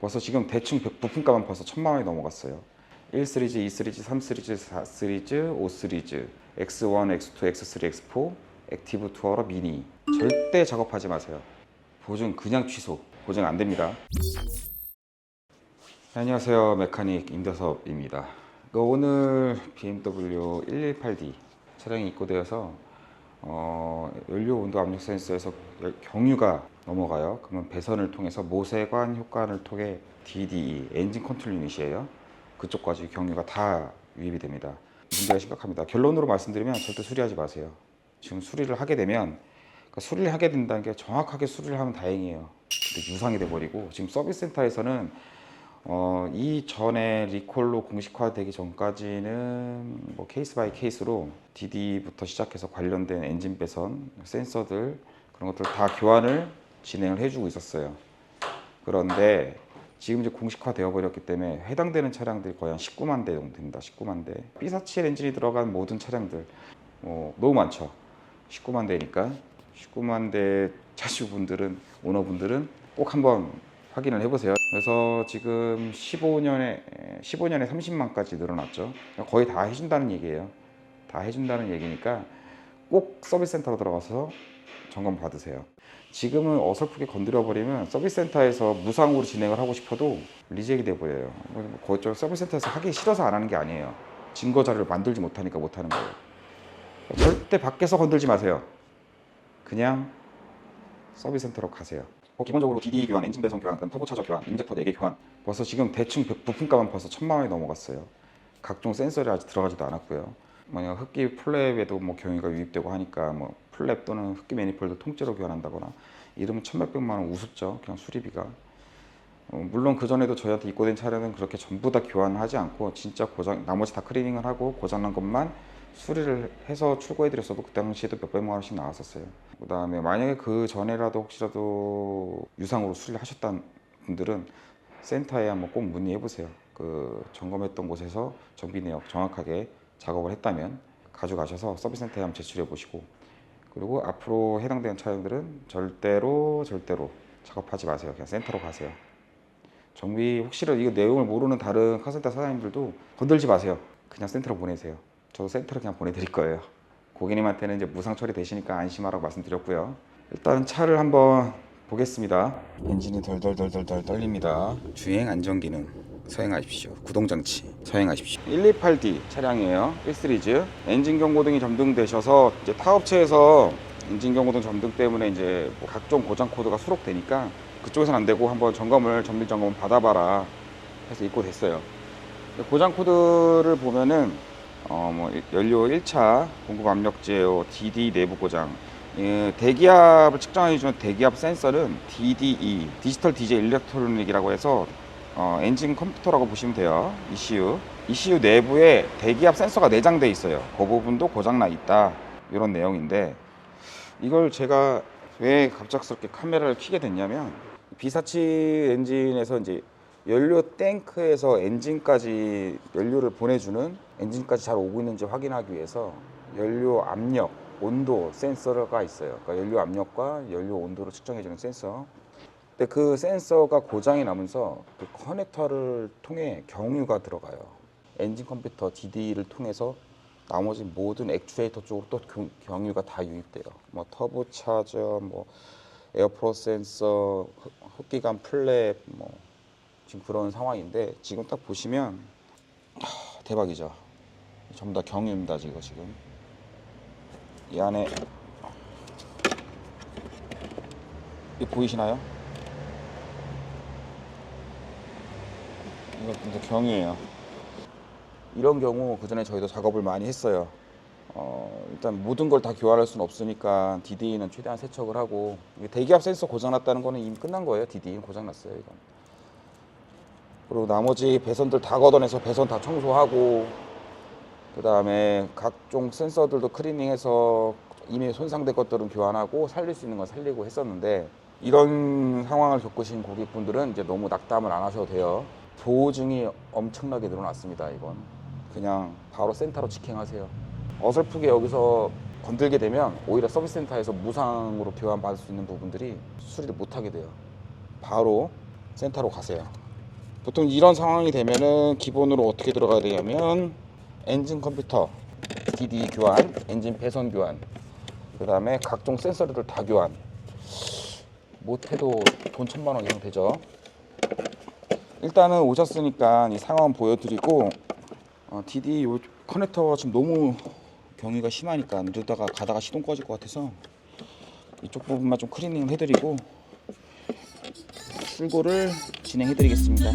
벌써 지금 대충 부- 부품값은 벌써 천만 원이 넘어갔어요. 1 시리즈, 2 시리즈, 3 시리즈, 4 시리즈, 5 시리즈, X1, X2, X3, X4, 액티브 투어러 미니. 절대 작업하지 마세요. 보증 그냥 취소. 보증 안 됩니다. 네, 안녕하세요. 메카닉 임대섭입니다. 그 오늘 BMW 118D 차량이 입고되어서 어, 연료 온도 압력 센서에서 열- 경유가 넘어가요. 그러면 배선을 통해서 모세관 효과를 통해 DDE 엔진 컨트롤 유닛이에요. 그쪽까지 경유가 다 유입이 됩니다. 문제가 심각합니다. 결론으로 말씀드리면 절대 수리하지 마세요. 지금 수리를 하게 되면 그러니까 수리를 하게 된다는 게 정확하게 수리를 하면 다행이에요. 근데 유상이 돼버리고 지금 서비스 센터에서는 어, 이 전에 리콜로 공식화되기 전까지는 뭐 케이스 바이 케이스로 DD부터 시작해서 관련된 엔진 배선, 센서들 그런 것들 다 교환을 진행을 해주고 있었어요. 그런데 지금 이제 공식화 되어 버렸기 때문에 해당되는 차량들이 거의 한 19만 대 정도 됩니다. 19만 대. B47 엔진이 들어간 모든 차량들 어, 너무 많죠. 19만 대니까 19만 대 차주분들은 오너분들은 꼭 한번 확인을 해보세요. 그래서 지금 15년에 15년에 30만까지 늘어났죠. 거의 다 해준다는 얘기예요. 다 해준다는 얘기니까 꼭 서비스 센터로 들어가서 점검 받으세요. 지금은 어설프게 건드려 버리면 서비스 센터에서 무상으로 진행을 하고 싶어도 리젝이 돼 버려요. 뭐 그쪽 서비스 센터에서 하기 싫어서 안 하는 게 아니에요. 증거 자료를 만들지 못하니까 못 하는 거예요. 절대 밖에서 건들지 마세요. 그냥 서비스 센터로 가세요. 뭐 기본적으로 DD 교환, 엔진 배선 교환, 그다음 터보 차저 교환, 인젝터 4개 교환. 벌써 지금 대충 부- 부품값은 벌써 천만 원이 넘어갔어요. 각종 센서를 아직 들어가지도 않았고요. 만약 흡기 플랩에도 뭐 경유가 유입되고 하니까 뭐 플랩 또는 흡기 매니폴드 통째로 교환한다거나 이러면 천몇백만 원 우습죠. 그냥 수리비가. 어, 물론 그 전에도 저희한테 입고된 차량은 그렇게 전부 다 교환하지 않고 진짜 고장 나머지 다 클리닝을 하고 고장난 것만 수리를 해서 출고해드렸어도 그 당시에도 몇 백만 원씩 나왔었어요. 그 다음에 만약에 그 전에라도 혹시라도 유상으로 수리를 하셨다는 분들은 센터에 한번 꼭 문의해 보세요. 그 점검했던 곳에서 정비 내역 정확하게 작업을 했다면 가져가셔서 서비스 센터에 한번 제출해 보시고 그리고 앞으로 해당되는 차량들은 절대로 절대로 작업하지 마세요. 그냥 센터로 가세요. 정비 혹시라도 이거 내용을 모르는 다른 카센터 사장님들도 건들지 마세요. 그냥 센터로 보내세요. 저도 센터로 그냥 보내드릴 거예요. 고객님한테는 이제 무상 처리 되시니까 안심하라고 말씀드렸고요. 일단 차를 한번 보겠습니다. 엔진이 덜덜덜덜덜 떨립니다. 주행 안전 기능 서행하십시오. 구동 장치 서행하십시오. 128D 차량이에요. 1 시리즈 엔진 경고등이 점등되셔서 이제 타 업체에서 엔진 경고등 점등 때문에 이제 뭐 각종 고장 코드가 수록되니까 그쪽에서는 안 되고 한번 점검을 정밀 점검 받아봐라 해서 입고 됐어요. 고장 코드를 보면은 어 뭐 연료 1차 공급 압력 제어 DD 내부 고장 예, 대기압을 측정해주는 대기압 센서는 DDE 디지털 디젤 일렉트로닉이라고 해서 어, 엔진 컴퓨터라고 보시면 돼요. ECU ECU 내부에 대기압 센서가 내장돼 있어요. 그 부분도 고장나 있다 이런 내용인데 이걸 제가 왜 갑작스럽게 카메라를 켜게 됐냐면 B47 엔진에서 이제 연료 탱크에서 엔진까지 연료를 보내주는 엔진까지 잘 오고 있는지 확인하기 위해서 연료 압력, 온도 센서가 있어요. 그러니까 연료 압력과 연료 온도를 측정해주는 센서. 근데 그 센서가 고장이 나면서 그 커넥터를 통해 경유가 들어가요. 엔진 컴퓨터 DD를 통해서 나머지 모든 액추에이터 쪽으로 또 경- 경유가 다 유입돼요. 뭐 터보 차저, 뭐 에어프로 센서, 흡- 흡기관 플랩, 뭐 지금 그런 상황인데 지금 딱 보시면 하, 대박이죠. 전부 다 경유입니다 지금 지금 이 안에 이거 보이시나요? 이거 근데 경유예요. 이런 경우 그 전에 저희도 작업을 많이 했어요. 어, 일단 모든 걸 다 교환할 수는 없으니까 DD는 최대한 세척을 하고 대기압 센서 고장났다는 거는 이미 끝난 거예요. DD는 고장났어요. 이건. 그리고 나머지 배선들 다 걷어내서 배선 다 청소하고 그 다음에 각종 센서들도 클리닝해서 이미 손상된 것들은 교환하고 살릴 수 있는 건 살리고 했었는데 이런 상황을 겪으신 고객분들은 이제 너무 낙담을 안 하셔도 돼요. 보증이 엄청나게 늘어났습니다. 이건 그냥 바로 센터로 직행하세요. 어설프게 여기서 건들게 되면 오히려 서비스 센터에서 무상으로 교환 받을 수 있는 부분들이 수리를 못 하게 돼요. 바로 센터로 가세요. 보통 이런 상황이 되면은 기본으로 어떻게 들어가야 되냐면 엔진 컴퓨터 DD 교환, 엔진 배선 교환, 그 다음에 각종 센서들 다 교환. 못해도 돈 천만 원 이상 되죠. 일단은 오셨으니까 이 상황 보여드리고 어, DD 요 커넥터가 지금 너무 경위가 심하니까 이러다가 가다가 시동 꺼질 것 같아서 이쪽 부분만 좀 클리닝 해드리고 출고를 진행해드리겠습니다.